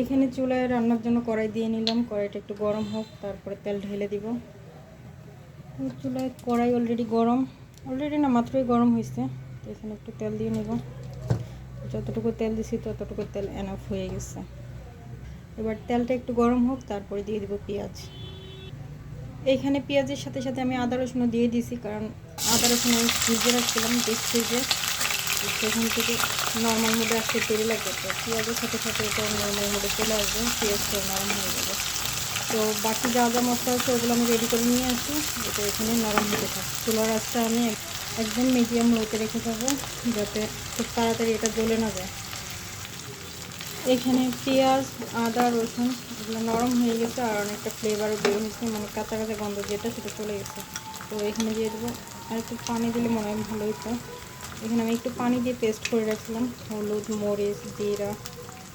এখানে চুলায় রান্নার জন্য কড়াই দিয়ে নিলাম। কড়াইটা একটু গরম হোক, তারপরে তেল ঢেলে দিব। চুলায় কড়াই অলরেডি গরম। অলরেডি না, মাত্রই গরম হয়েছে। তো এখানে একটু তেল দিয়ে নেব। যতটুকু তেল দিছি, ততটুকু তেল এনাফ হয়ে গেছে। এবার তেলটা একটু গরম হোক, তারপরে দিয়ে দিব পেঁয়াজ। এইখানে পেঁয়াজের সাথে সাথে আমি আদা রসুনও দিয়ে দিয়েছি কারণ আদা রসুন আমি ফ্রিজে রাখছিলাম দেখছি তো সেখান থেকে নর্মাল মোডে আসতে দেরি লাগবে তো। পেঁয়াজের সাথে সাথে এটা নর্মাল মোডে চলে আসবে পেঁয়াজটা নরম হয়ে যাবে। তো বাকি যা যা মশলা আছে ওগুলো আমি রেডি করে নিয়ে আসি, এটা এখানে নরম হতে থাকে। চুলার আঁচটা আমি একদম মিডিয়াম লোতে রেখে দেবো, যাতে খুব তাড়াতাড়ি এটা জ্বলে না যায়। এখানে পেঁয়াজ, আদা, রসুন এগুলো নরম হয়ে গেছে আর অনেকটা ফ্লেভারও বের হয়েছে মানে কাঁচা কাঁচা গন্ধ যেটা সেটা চলে গেছে। তো এখানে দিয়ে দেবো আর একটু পানি দিলে মনে হয় ভালো হতো। এখানে আমি একটু পানি দিয়ে পেস্ট করে রাখছিলাম। হলুদ, মরিচ, জিরা,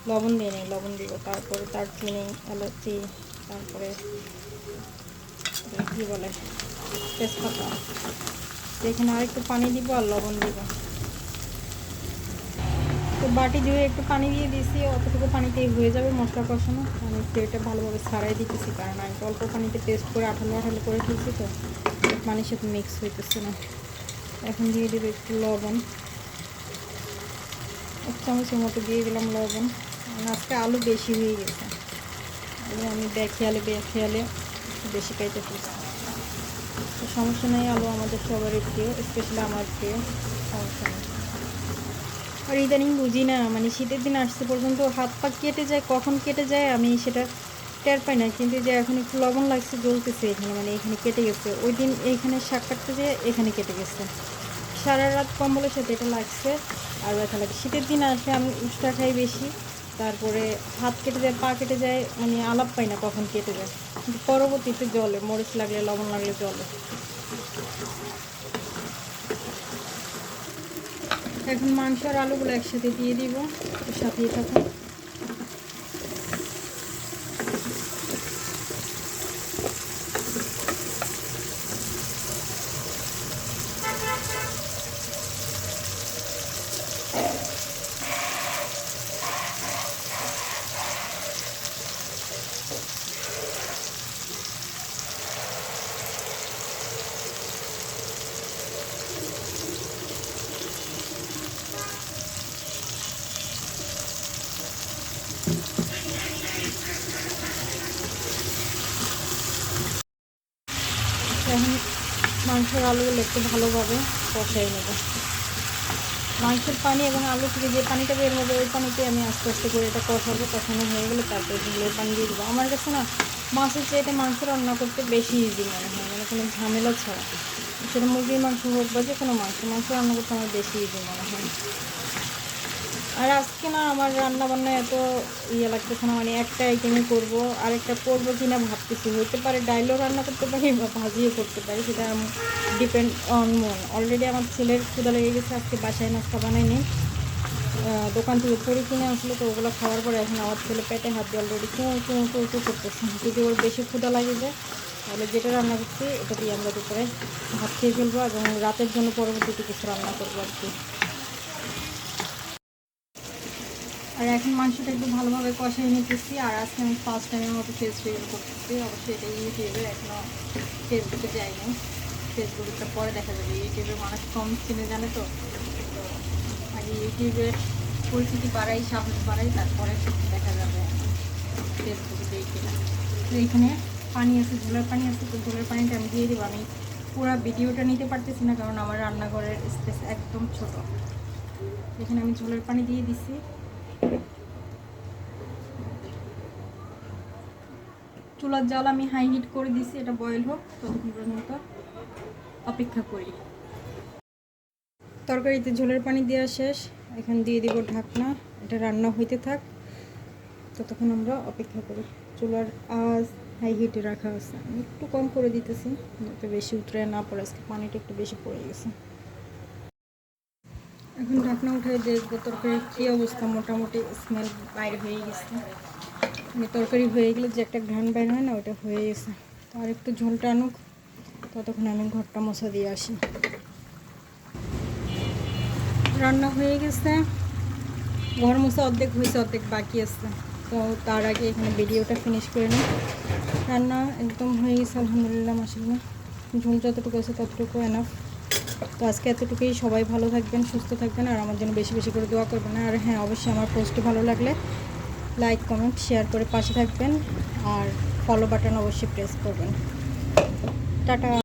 লবণ দিয়ে নিই, লবণ দিব। তারপরে দারচিনি, এলাচি, তারপরে কী বলে, তেজপাতা। এখানে আর একটু পানি দিব আর লবণ দিব। তো বাটি ধুয়ে একটু পানি দিয়ে দিয়েছি। অতটুকু পানিতেই হয়ে যাবে মশলা কষানো। আমি এটা ভালোভাবে ছাড়াই দিতেছি, কারণ আমি অল্প পানিতে পেস্ট করে আঠালো আঠালো করে দিয়েছি তো। পানির সাথে মিক্স হইতেছে না। এখন দিয়ে দেবে একটু লবণ। এক চামচের মতো দিয়ে দিলাম লবণ। আজকে আলু বেশি হয়ে গেছে। আমি বেখেয়ালে একটু বেশি খাইতে পেরেছি তো সমস্যা নেই, আলু আমাদের সবারই প্রিয় স্পেশালি আমার প্রিয়। সমস্যা নেই। আর ইদানিং বুঝি না মানে শীতের দিন আসতে পর্যন্ত হাত পা কেটে যায়, কখন কেটে যায়, আমি সেটা টের পাই না কিন্তু যে এখন একটু লবণ লাগছে, জ্বলতেছে এখানে মানে এখানে কেটে গেছে। ওই দিন এইখানে শাক কাটতে যেয়ে এখানে কেটে গেছে। সারা রাত কম্বলের সাথে এটা লাগছে, আর ব্যথা লাগে। শীতের দিন আসলে আমি উষ্টা খাই বেশি, তারপরে হাত কেটে যায়, পা কেটে যায় মানে আলাপ পাই না কখন কেটে যায়। কিন্তু পরবর্তীতে জলে, মরিচ লাগলে, লবণ লাগলে জলে। এখন মাংস আর আলুগুলো একসাথে দিয়ে দিব সাথেই থাকুন। মাংসের আলুগুলো একটু ভালোভাবে কষাই নেব। মাংসের পানি এবং আলু থেকে যে পানিটা বের হবে, ওই পানিতে আমি আস্তে আস্তে করে এটা কষাবো। কষানো হয়ে গেলে তারপরে ঝুলের পানি দিয়ে দেবো। আমার কাছে না মাছের চাইতে মাংস রান্না করতে বেশি ইজি মনে হয় মানে কোনো ঝামেলা ছাড়া। সেটা মুরগির মাংস হোক বা যে কোনো মাংস মাংস রান্না করতে আমার বেশি ইজি মনে হয়। আর আজকে না আমার রান্না বান্না এত ইয়ে লাগতেছে না মানে একটা আইটেমই করব আর একটা করব কি না ভাবতেছি। হইতে পারে ডাইলও রান্না করতে পারি বা ভাজিও করতে পারি, সেটা ডিপেন্ড অন মন। অলরেডি আমার ছেলের ক্ষুদা লেগে গেছে, আজকে বাসায় নাস্তা বানাইনি। দোকান থেকে পরি কিনে আসলো, তো ওগুলো খাওয়ার পরে এখন আমার ছেলে পেটে হাত দিয়ে অলরেডি চুঁ চুঁ চুঁ চুঁ করতেছে। যদি ওর বেশি ক্ষুদা লাগে যায় তাহলে যেটা রান্না করছি এটা দিয়ে আমরা দুপুরে ভাত খেয়ে ফেলব এবং রাতের জন্য পরবর্তীতে কিছু রান্না করব আর কি। আর এখন মাংসটা একটু ভালোভাবে কষাই নিতেছি, আর আজকে আমি ফার্স্ট টাইমের মতো ফেস রিভিউ করতেছি। অবশ্যই এটা ইউটিউবে এখনও ফেসবুকে যাইনি। ফেসবুকটা পরে দেখা যাবে। ইউটিউবে মানুষ কম চিনে জানে তো। তো আগে ইউটিউবের পরিচিতি বাড়াই সাহস বাড়াই, তারপরে দেখা যাবে ফেসবুকে দিই কিনা তো এখানে পানি আছে, ঝোলের পানি আছে। তো ঝোলের পানিটা আমি দিয়ে দেবো। আমি পুরো ভিডিওটা নিতে পারতেছি না, কারণ আমার রান্নাঘরের স্পেস একদম ছোট। এখানে আমি ঝোলের পানি দিয়ে দিছি। চুলার জাল আমি হাই হিট করে দিছি, এটা বয়েল হোক ততক্ষণ পর্যন্ত অপেক্ষা করি। তরকারিতে ঝোলের পানি দেওয়া শেষ, এখন দিয়ে দিব ঢাকনা, এটা রান্না হইতে থাক, ততক্ষণ আমরা অপেক্ষা করি। চুলার আজ হাই হিটে রাখা আছে, আমি একটু কম করে দিতেছি, যাতে বেশি উতরে না পড়ে, আজকে পানিটা একটু বেশি পড়ে গেছে। এখন ঢাকনা উঠে দেখব তরকারির কী অবস্থা, মোটামুটি স্মেল বাইরে হয়ে গেছে। তরকারি হয়ে গেলে যে একটা ঘ্রাণ বাইর হয় না, ওটা হয়ে গেছে। তো আর একটু ঝোলটা আনুক ততক্ষণ আমি ঘরটা মশা দিয়ে আসি। রান্না হয়ে গেছে। ঘর মশা অর্ধেক হয়েছে, অর্ধেক বাকি আছে। তো তার আগে এখানে ভিডিওটা ফিনিশ করে নিই। রান্না একদম হয়ে গেছে, আলহামদুলিল্লাহ মাসাল্লাহ ঝুল যতটুকু আছে ততটুকু এনাফ তো আজকে এতটুকুই। সবাই ভালো থাকবেন, সুস্থ থাকবেন, আর আমার জন্য বেশি বেশি করে দোয়া করবেন। আর হ্যাঁ অবশ্যই আমার পোস্টটি ভালো লাগলে লাইক কমেন্ট শেয়ার করে পাশে থাকবেন আর ফলো বাটন অবশ্যই প্রেস করবেন। টাটা।